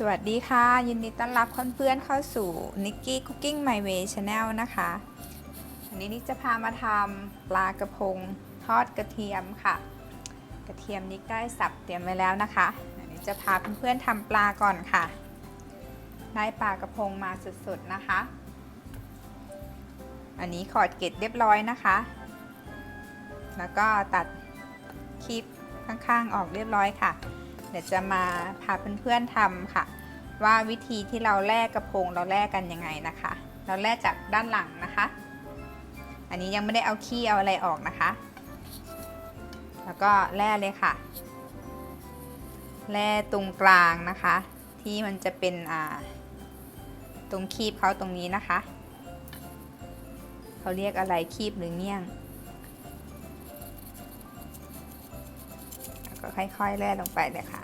สวัสดีค่ะ ยินดีต้อนรับเพื่อนๆเข้าสู่ Nikki Cooking My Way Channel นะคะวันนี้นิกจะพามาทำปลากระพงทอดกระเทียมค่ะ กระเทียมนิกได้สับเตรียมไว้แล้วนะคะเดี๋ยวนิกจะพาเพื่อนๆทำปลาก่อนค่ะ ได้ปลากระพงมาสดๆนะคะ อันนี้ขอดเกล็ดเรียบร้อยนะคะ แล้วก็ตัดคลิปข้างๆออกเรียบร้อยค่ะ เดี๋ยวจะมาพาเพื่อนๆทำค่ะ ว่าวิธีที่เราแลกกระพงเราแลกกันยังไงนะคะ เราแลกจากด้านหลังนะคะ อันนี้ยังไม่ได้เอาขี้เอาอะไรออกนะคะ แล้วก็แล่เลยค่ะ แล่ตรงกลางนะคะ ที่มันจะเป็นอ่าตรงคีบเขาตรงนี้นะคะ เขาเรียกอะไรคีบหรือเงี้ยง ก็ค่อยๆแล่ลงไปเลยค่ะ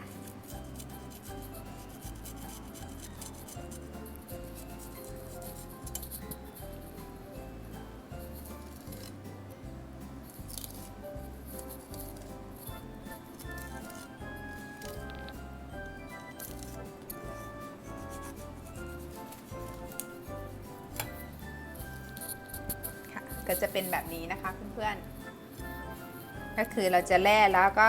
ค่ะ ก็จะเป็นแบบนี้นะคะเพื่อนๆก็คือเราจะแล่แล้วก็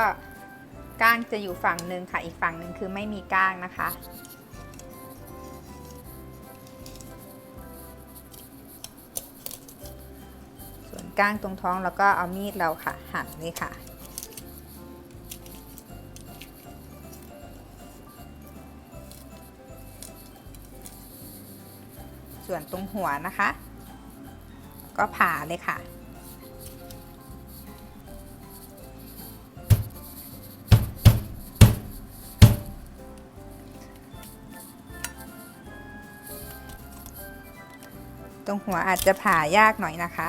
ก้างจะอยู่ฝั่งหนึ่งค่ะ อีกฝั่งหนึ่งคือไม่มีก้างนะคะ ส่วนก้างตรงท้องแล้วก็เอามีดเราค่ะ หั่นนี่ค่ะส่วนตรงหัวนะคะ ก็ผ่าเลยค่ะ รงหัวอาจจะผ่ายากหน่อยนะคะค่ะ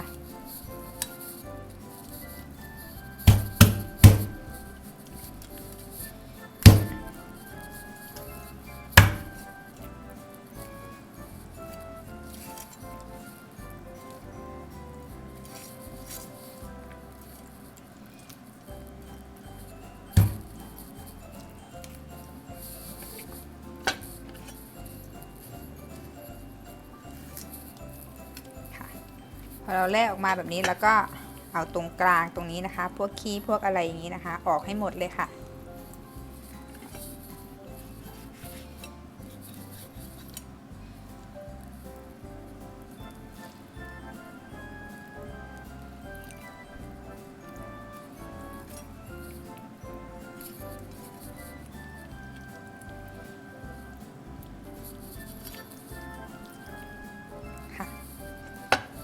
พอเราแล่ออกมาแบบนี้แล้วก็เอาตรงกลางตรงนี้นะคะ พวกขี้พวกอะไรอย่างนี้นะคะ ออกให้หมดเลยค่ะ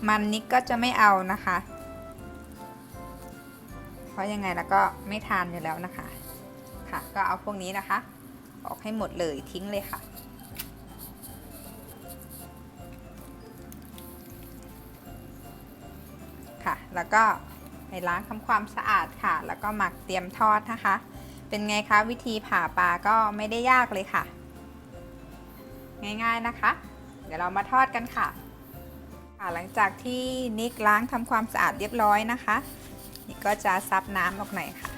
มันนิกก็จะไม่เอานะคะ เพราะยังไงแล้วก็ไม่ทานอยู่แล้วนะคะ ค่ะ ก็เอาพวกนี้นะคะ ออกให้หมดเลยทิ้งเลยค่ะค่ะ แล้วก็ไปล้างทำความสะอาดค่ะ แล้วก็หมักเตรียมทอดนะคะ เป็นไงคะวิธีผ่าปลาก็ไม่ได้ยากเลยค่ะ ง่ายๆนะคะ เดี๋ยวเรามาทอดกันค่ะ ค่ะหลังจากที่นิกล้างทำความสะอาดเรียบร้อยนะคะนิกก็จะซับน้ำออกหน่อยค่ะ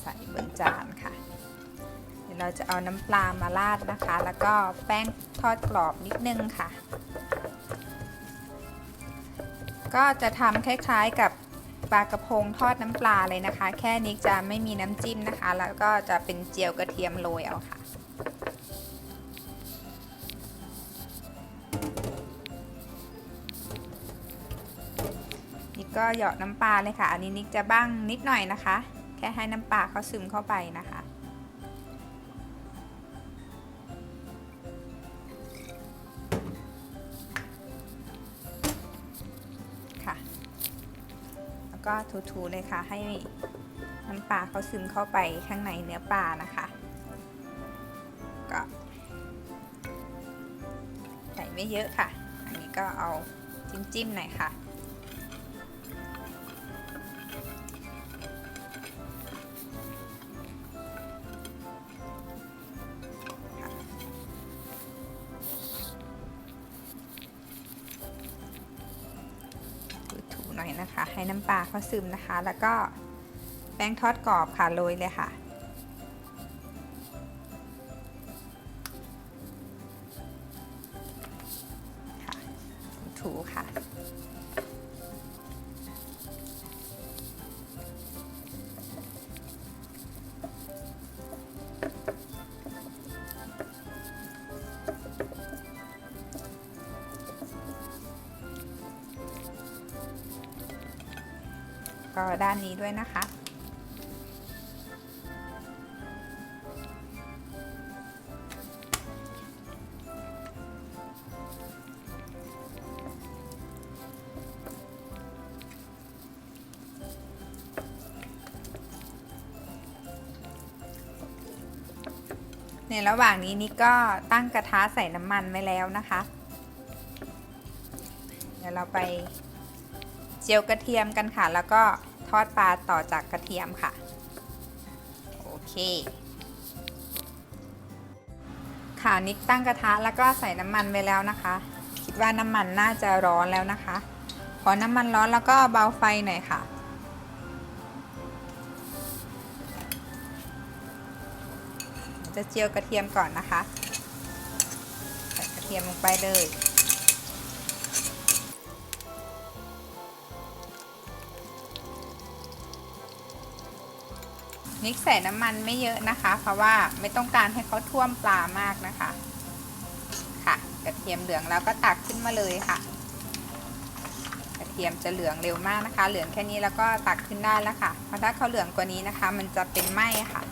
ใส่บนจานค่ะเดี๋ยวเราจะเอาน้ำปลามาราดนะคะ แล้วก็แป้งทอดกรอบนิดนึงค่ะ ก็จะทำคล้ายๆกับปลากระพงทอดน้ำปลาเลยนะคะ แค่นิกจะไม่มีน้ำจิ้มนะคะ แล้วก็จะเป็นเจียวกระเทียมโรยเอาค่ะ ก็เหยาะน้ำปลาเลยค่ะ อันนี้นิกจะบ้างนิดหน่อยนะคะ แค่ให้น้ำปลาเขาซึมเข้าไปนะคะ ค่ะ แล้วก็ถูๆเลยค่ะ ให้น้ำปลาเขาซึมเข้าไปข้างในเนื้อปลานะคะ ก็ใส่ไม่เยอะค่ะ อันนี้ก็เอาจิ้มๆหน่อยค่ะ นะคะ ให้น้ำปลาเขาซึมนะคะ แล้วก็แป้งทอดกรอบค่ะโรยเลยค่ะ ก็ด้านนี้ด้วยนะคะ ในระหว่างนี้นี่ก็ตั้งกระทะใส่น้ำมันไว้แล้วนะคะ เดี๋ยวเราไปเจียวกระเทียมกันค่ะ แล้วก็ ทอดปลาต่อจากกระเทียมค่ะ โอเค ค่ะนิกตั้งกระทะแล้วก็ใส่น้ำมันไว้แล้วนะคะ คิดว่าน้ำมันน่าจะร้อนแล้วนะคะ พอน้ำมันร้อนแล้วก็เบาไฟหน่อยค่ะจะเจียวกระเทียมก่อนนะคะ ใส่กระเทียมลงไปเลย นิกใส่น้ำมันไม่เยอะนะคะ เพราะว่าไม่ต้องการให้เขาท่วมปลามากนะคะ ค่ะ กระเทียมเหลืองแล้วก็ตักขึ้นมาเลยค่ะ กระเทียมจะเหลืองเร็วมากนะคะ เหลืองแค่นี้แล้วก็ตักขึ้นได้แล้วค่ะ เพราะถ้าเขาเหลืองกว่านี้นะคะ มันจะเป็นไหม้ค่ะ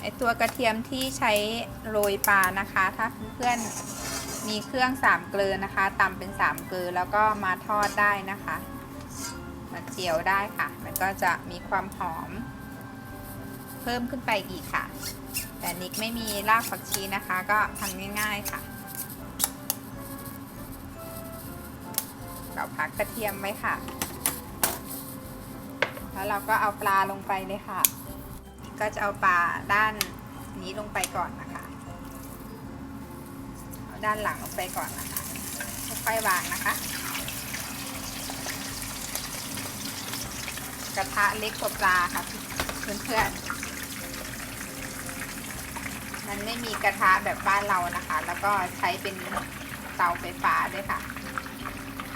ไอตัวกระเทียมที่ใช้โรยปลานะคะ ถ้าเพื่อน มีเครื่องสามเกลือนะคะตำเป็นสามเกลือแล้วก็มาทอดได้นะคะมาเจียวได้ค่ะ มันก็จะมีความหอม เพิ่มขึ้นไปอีกค่ะ แต่นิกไม่มีรากผักชีนะคะ ก็ทำง่าย ๆค่ะ เราพักกระเทียมไว้ค่ะ แล้วเราก็เอาปลาลงไปเลยค่ะ ก็จะเอาปลาด้านนี้ลงไปก่อนนะคะ ด้านหลังลงไปก่อนนะคะค่อยวางนะคะ กระทะเล็กกว่าปลาค่ะเพื่อนๆ มันไม่มีกระทะแบบบ้านเรานะคะ แล้วก็ใช้เป็นเตาไฟฟ้าด้วยค่ะ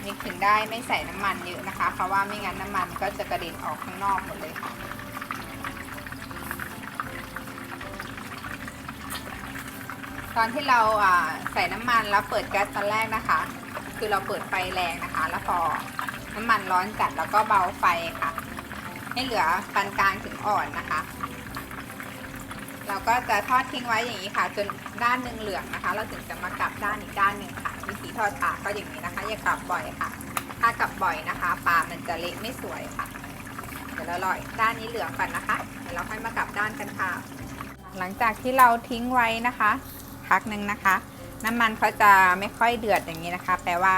นี่ถึงได้ไม่ใส่น้ำมันเยอะนะคะ เพราะว่าไม่งั้นน้ำมันก็จะกระเด็นออกข้างนอกหมดเลยค่ะ ตอนที่เราใส่น้ำมันแล้วเปิดแก๊สตอนแรกนะคะ คือเราเปิดไฟแรงนะคะ แล้วพอน้ำมันร้อนจัดแล้วก็เบาไฟค่ะ ให้เหลือปานกลางถึงอ่อนนะคะ เราก็จะทอดทิ้งไว้อย่างนี้ค่ะ จนด้านหนึ่งเหลืองนะคะ เราถึงจะมากลับด้านอีกด้านหนึ่งค่ะ วิธีทอดปลาก็อย่างนี้นะคะ อย่ากลับบ่อยค่ะ ถ้ากลับบ่อยนะคะปลามันจะเละไม่สวยค่ะเดี๋ยวเราลอยด้านนี้เหลืองก่อนนะคะเดี๋ยวเราค่อยมากลับด้านกันค่ะ หลังจากที่เราทิ้งไว้นะคะ พักหนึ่งนะคะ น้ำมันเขาจะไม่ค่อยเดือดอย่างนี้นะคะ แปลว่า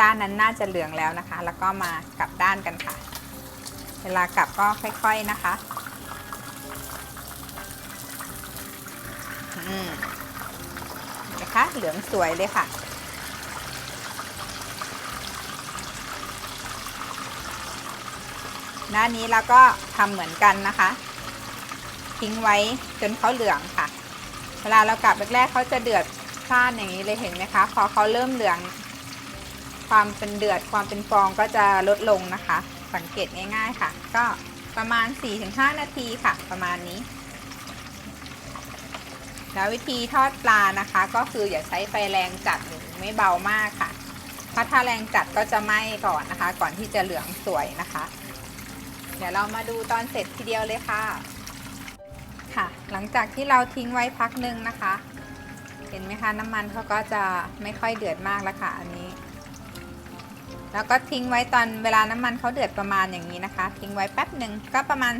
ด้านนั้นน่าจะเหลืองแล้วนะคะ แล้วก็มากลับด้านกันค่ะ เวลากลับก็ค่อย ๆนะคะอืมนะคะเหลืองสวยเลยค่ะหน้านี้เราก็ทำเหมือนกันนะคะ ทิ้งไว้จนเขาเหลืองค่ะ เวลาเรากลับแรกๆเขาจะเดือดพล่านอย่างนี้เลยเห็นไหมคะ พอเขาเริ่มเหลือง ความเป็นเดือดความเป็นฟองก็จะลดลงนะคะ สังเกตง่าย ๆค่ะ ก็ประมาณ 4-5 นาทีค่ะ ประมาณนี้ แล้ววิธีทอดปลานะคะ ก็คืออย่าใช้ไฟแรงจัดหรือไม่เบามากค่ะเพราะถ้าแรงจัดก็จะไหม้ก่อนนะคะ ก่อนที่จะเหลืองสวยนะคะ เดี๋ยวเรามาดูตอนเสร็จทีเดียวเลยค่ะ ค่ะ หลังจากที่เราทิ้งไว้พักหนึ่งนะคะ เห็นไหมคะน้ำมันเขาก็จะไม่ค่อยเดือดมากแล้วค่ะ อันนี้ แล้วก็ทิ้งไว้ตอนเวลาน้ำมันเขาเดือดประมาณอย่างนี้นะคะ ทิ้งไว้แป๊บหนึ่งก็ประมาณ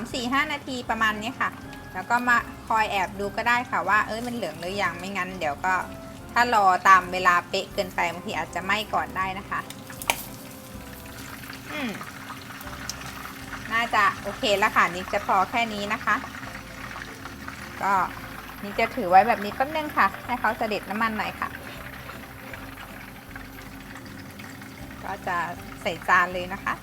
3-4-5 นาทีประมาณนี้ค่ะ แล้วก็มาคอยแอบดูก็ได้ค่ะว่าเอ้ยมันเหลืองหรือยังไม่งั้น เดี๋ยวก็ถ้ารอตามเวลาเป๊ะเกินไปบางทีอาจจะไหม้ก่อนได้นะคะ อืมน่าจะโอเคแล้วค่ะนี่จะพอแค่นี้นะคะ ก็นี่จะถือไว้แบบนี้แป๊บนึงค่ะ ให้เขาเสด็จน้ำมันหน่อยค่ะ ก็จะใส่จานเลยนะคะ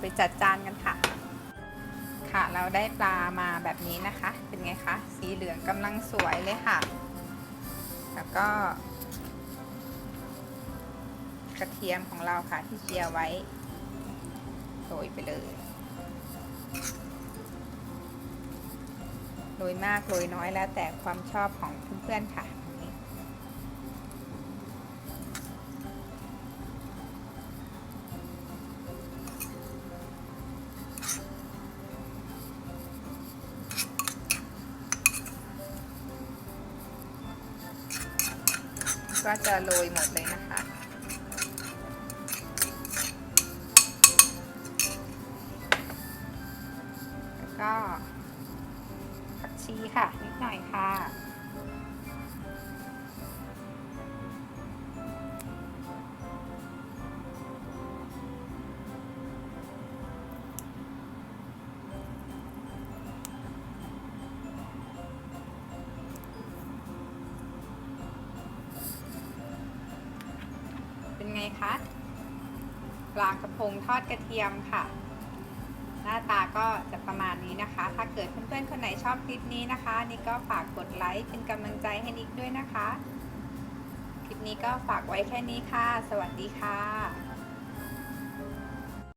ไปจัดจานกันค่ะ ค่ะ เราได้ปลามาแบบนี้นะคะ เป็นไงคะ สีเหลืองกำลังสวยเลยค่ะ แล้วก็ กระเทียมของเราค่ะที่เจียวไว้โรยไปเลยโรยมากโรยน้อยแล้วแต่ความชอบของเพื่อนๆค่ะ ก็จะโรยหมดเลยนะคะ แล้วก็ผักชีค่ะนิดหน่อยค่ะ ไงคะปลากระพงทอดกระเทียมค่ะ หน้าตาก็จะประมาณนี้นะคะ ถ้าเกิดเพื่อนๆคนไหนชอบคลิปนี้นะคะ นี่ก็ฝากกดไลค์เป็นกำลังใจให้นิกด้วยนะคะ คลิปนี้ก็ฝากไว้แค่นี้ค่ะ สวัสดีค่ะ